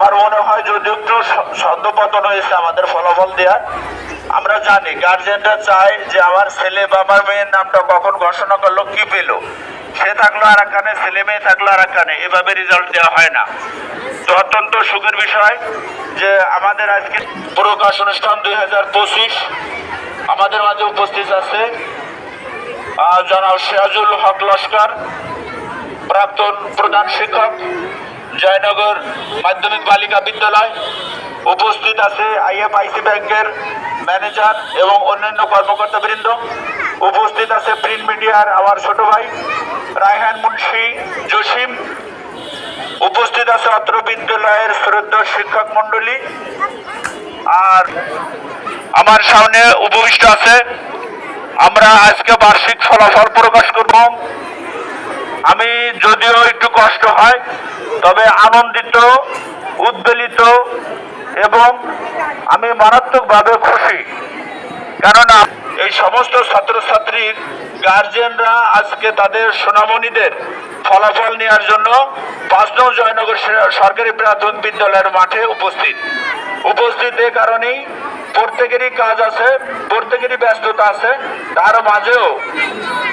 আমার মনে হয় যদি একটু স- ছন্দপতন হয়েছে আমাদের ফলাফল দেওয়ার আমরা জানি গার্জেনরা চায় যে আমার ছেলে বা আমার মেয়ের নামটা কখন ঘোষণা করল, কি পেল। সে থাকল আর এক কানে ছেলে মেয়ে থাকল আর এক কানে এভাবে রেজাল্ট দেওয়া হয় না। তো অত্যন্ত সুখের বিষয় যে আমাদের আজকে প্রকাশ অনুষ্ঠান দুই হাজার পঁচিশ। আমাদের মাঝে উপস্থিত আছে জনাব সিরাজুল হক লস্কর, প্রাক্তন প্রধান শিক্ষক জয়নগর মাধ্যমিক বালিকা বিদ্যালয়। উপস্থিত আছে আইএফআইসি ব্যাংকের ম্যানেজার এবং অন্যান্য কর্মকর্তাবৃন্দ। উপস্থিত আছে প্রিন্ট মিডিয়ার আমার ছোট ভাই রায়হান মুন্সি জসিম। উপস্থিত আছে অত্র বিদ্যালয়ের শ্রদ্ধা শিক্ষক মণ্ডলী। আর আমার সামনে উপবিষ্ট আছে। আমরা আজকে বার্ষিক ফলাফল প্রকাশ করব। আমি যদিও একটু কষ্ট হয়, তবে আনন্দিত, উদ্বেলিত এবং আমি মারাত্মকভাবে খুশি। কেননা এই সমস্ত ছাত্রছাত্রীর গার্জেনরা আজকে তাদের সোনামণিদের ফলাফল নেওয়ার জন্য পাঁচ নং জয়নগর সরকারি প্রাথমিক বিদ্যালয়ের মাঠে উপস্থিত। উপস্থিত এ কারণেই প্রত্যেকেরই কাজ আছে, প্রত্যেকেরই ব্যস্ততা আছে। তার মাঝেও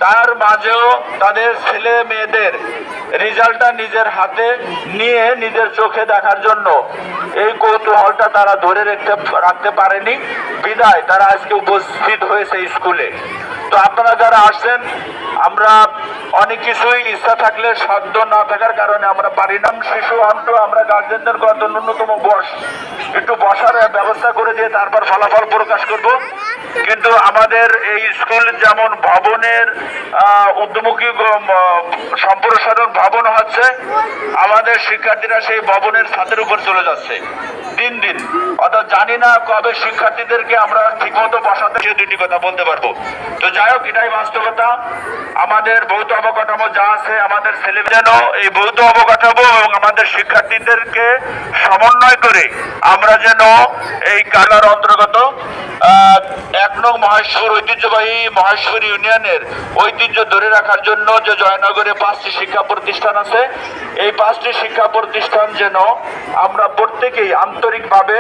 তার মাঝেও তাদের ছেলে মেয়েদের রেজাল্টটা নিজের হাতে নিয়ে নিজের চোখে দেখার জন্য এই কৌতূহলটা তারা ধরে রাখতে রাখতে পারেনি। বিদায়, তারা আজকে উপস্থিত হয়েছে স্কুলে। তো আপনারা যারা আসছেন আমরা অনেক কিছুই ইচ্ছা থাকলে, সাধ্য না থাকার কারণে আমরা পারি না শিশু অন্ত আমরা গার্জেনদের কত ন্যূনতম বস, একটু বসার ব্যবস্থা করে দিয়ে তারপর ফলাফল প্রকাশ করব। কিন্তু আমাদের এই স্কুল যেমন ভবনের উদ্যমুখী সম্প্রসারণ ভবন হচ্ছে, আমাদের শিক্ষার্থীরা সেই ভবনের ছাদের উপর চলে যাচ্ছে। দিন দিন। জানি না কবে শিক্ষার্থীদেরকে আমরা ঠিকমতো বসাতে দুটি কথা বলতে পারব। তো যাই হোক, এটাই বাস্তবতা। আমাদের ভৌত অবকাঠামো যা আছে, আমাদের ছেলে যেন এই ভৌত অবকাঠামো এবং আমাদের শিক্ষার্থীদেরকে সমন্বয় করে আমরা যেন এই কালার অন্তর্গত এক নং মহেশ্বর ঐতিহ্যবাহী মহেশ্বর ইউনিয়নের ঐতিহ্য ধরে রাখার জন্য যে জয়নগরে পাঁচটি শিক্ষা প্রতিষ্ঠান আছে, এই পাঁচটি শিক্ষা প্রতিষ্ঠান যেন আমরা প্রত্যেকেই আন্তরিকভাবে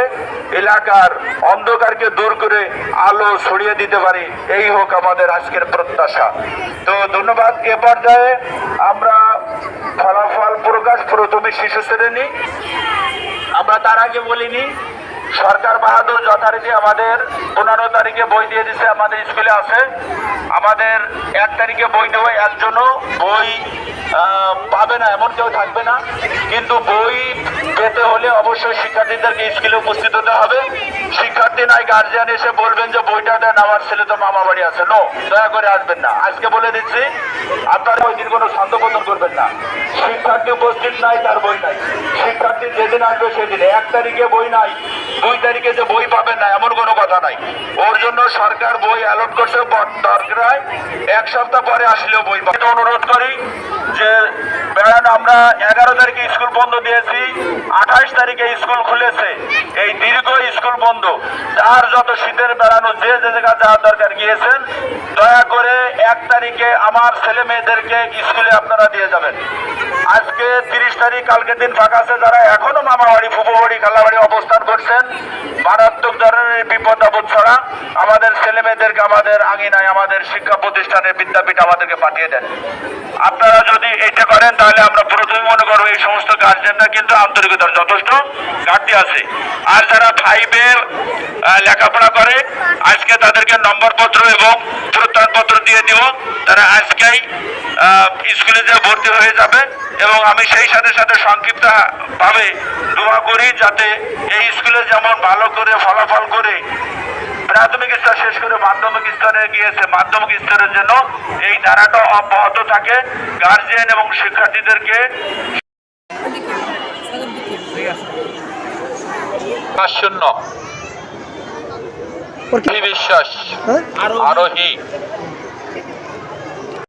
এলাকার অন্ধকারকে দূর করে আলো ছড়িয়ে দিতে পারি, এই হোক আমাদের আজকের প্রত্যাশা। তো ধন্যবাদ। এ পর্যায়ে আমরা ফলাফল প্রকাশ, প্রথমে শিশু শ্রেণি। আমরা তার আগে বলিনি সরকার বাহাদুর যথারীতি আমাদের পনেরো তারিখে বই দিয়ে দিছে, আমাদের স্কুলে আছে। আমাদের এক তারিখে বই দেবো একজনও বই পাবে না, এমন কেউ থাকবে না। কিন্তু বই পেতে হলে অবশ্যই শিক্ষার্থীদেরকে স্কুলে উপস্থিত হতে হবে। শিক্ষার্থী নাই গার্জিয়ান এসে বলবেন যে বইটা দেন, আমার ছেলে তো মামা বাড়ি আছে। নো দয়া করে আসবেন না। আজকে বলে দিচ্ছি, আপনারা ওই দিন কোনো ছন্দপতন করবেন না। শিক্ষার্থী উপস্থিত নাই, তার বই আসবে সেদিন। এক তারিখে বই নাই, দুই তারিখে যে বই পাবেন না, এমন কোনো কথা নাই। সরকার বই অ্যালট করছে দরকার এক সপ্তাহ পরে আসলেও বই অনুরোধ করি যে, বেড়ান, আমরা এগারো তারিখে স্কুল বন্ধ দিয়েছি, আঠাশ তারিখে স্কুল খুলেছে। এই দীর্ঘ স্কুল বন্ধ। যার যত শীতের বেড়ানো, যে যে জায়গা যাওয়ার দরকার গিয়েছেন, দয়া করে এক তারিখে আমার ছেলে মেয়েদেরকে স্কুলে আপনারা দিয়ে যাবেন। আজকে তিরিশ তারিখ, কালকের দিন ফাঁকা আছে যারা, এখনও মামা বাড়ি ফুপু বাড়ি খালা বাড়ি অবস্থান করছেন। মারাত্মক ধরনের বিপদ আপদ ছাড়া আমাদের ছেলে মেয়েদেরকে আমাদের আঙিনায়, আমাদের শিক্ষা প্রতিষ্ঠানে বিদ্যাপীঠ আমাদেরকে পাঠিয়ে দেন। আপনারা যদি এটা করেন, তাহলে আমরা প্রথমে মনে করব এই সমস্ত গার্জেনরা কিন্তু আন্তরিকতার যথেষ্ট ঘাটতি আছে। আর যারা ফাইভের লেখাপড়া করে আজকে তাদেরকে নম্বরপত্র এবং প্রত্যয়নপত্র দিয়ে দিব। তারা আজকেই স্কুলে যে ভর্তি হয়ে যাবে এবং আমি সেই সাথে সাথে সংক্ষিপ্ত ভাবে দোয়া করি যাতে এই স্কুলে যেমন ভালো করে ফলাফল করে প্রাথমিক স্তর শেষ করে মাধ্যমিক স্তরে গিয়েছে। মাধ্যমিক স্তরের জন্য এই ধারাটা অব্যাহত থাকে। গার্জিয়ান এবং শিক্ষার্থীদেরকে শূন্য। বিশ্বাস। আরোহী।